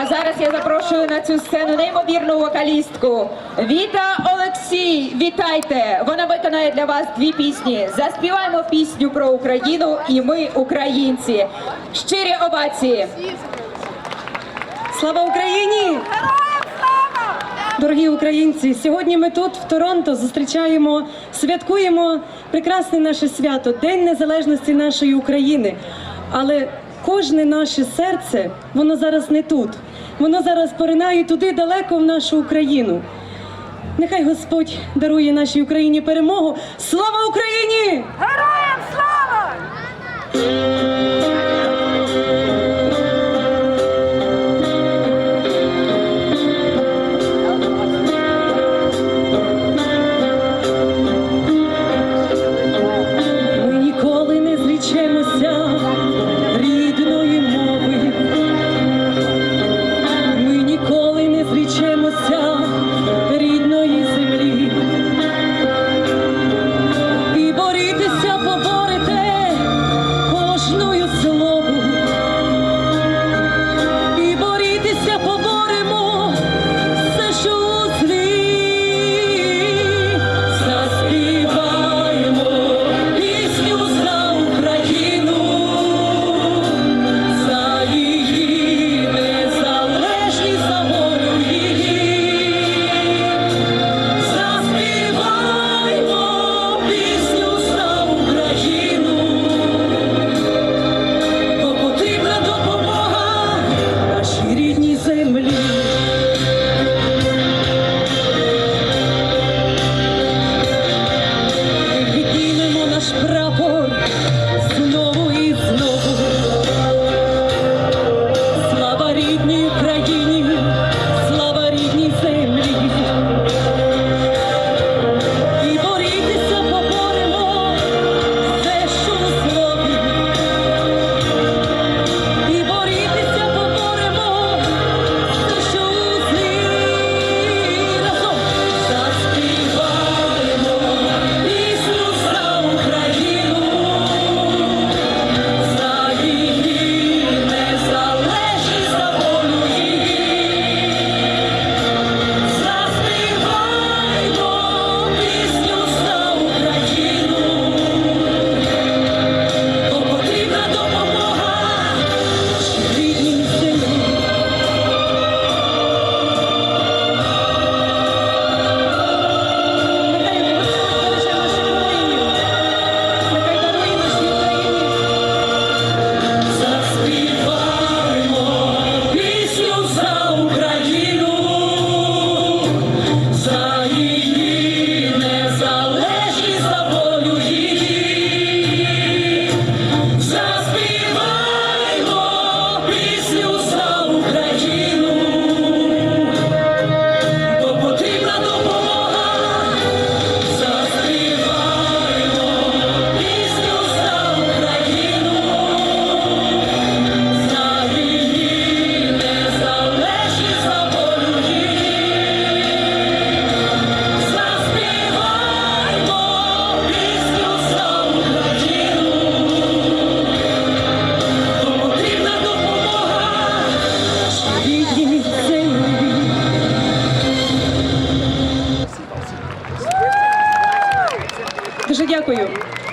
А зараз я запрошую на цю сцену неймовірну вокалістку Віта Олексій. Вітайте! Вона виконає для вас дві пісні. Заспіваємо пісню про Україну і ми українці. Щирі овації. Слава Україні! Дорогі українці! Сьогодні ми тут, в Торонто, зустрічаємо, святкуємо прекрасне наше свято, День Незалежності нашої України. Але кожне наше серце, воно зараз не тут. Воно зараз поринає туди далеко в нашу Україну. Нехай Господь дарує нашій Україні перемогу. Слава Україні! Героям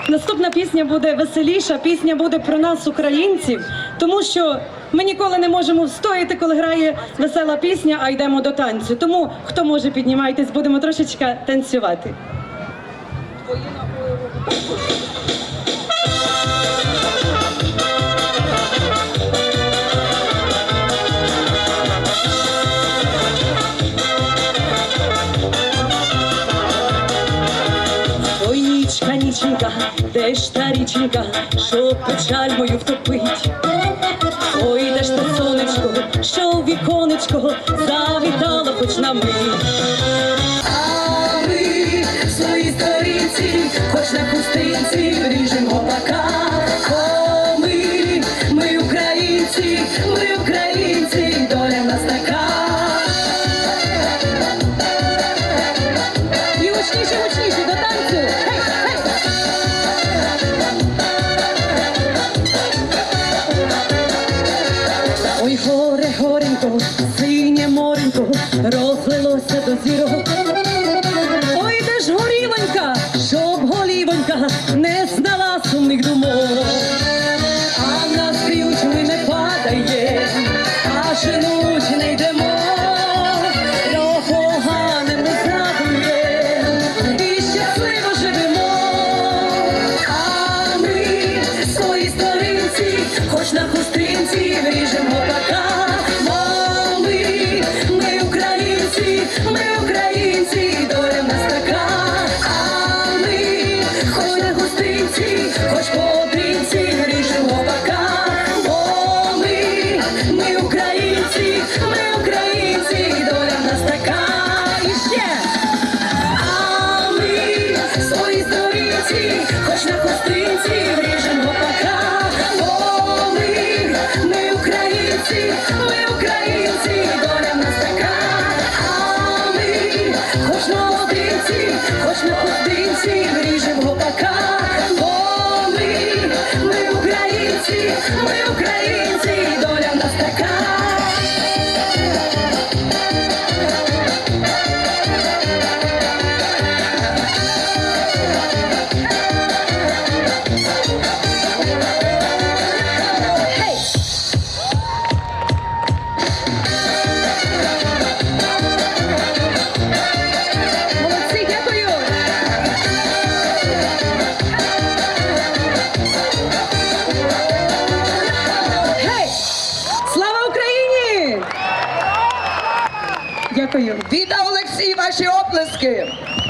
Наступна пісня буде веселіша. Пісня буде про нас, українців, тому що ми ніколи не можемо встояти, коли грає весела пісня, а йдемо до танцю. Тому хто може піднімайтесь, будемо трошечки танцювати. Нічка, де ж та річенька, що печаль мою втопить? Ой, де ж те сонечко, що у віконечко завітало хоч на мить. А ми в своїй сторінці, хоч на хустинці, ріжемо гопака. О, ми, ми українці, ми українці, доля нас така. І гучніше, гучніше, до Ой, де ж горівонька, щоб голівонька не знала сумних думок. porque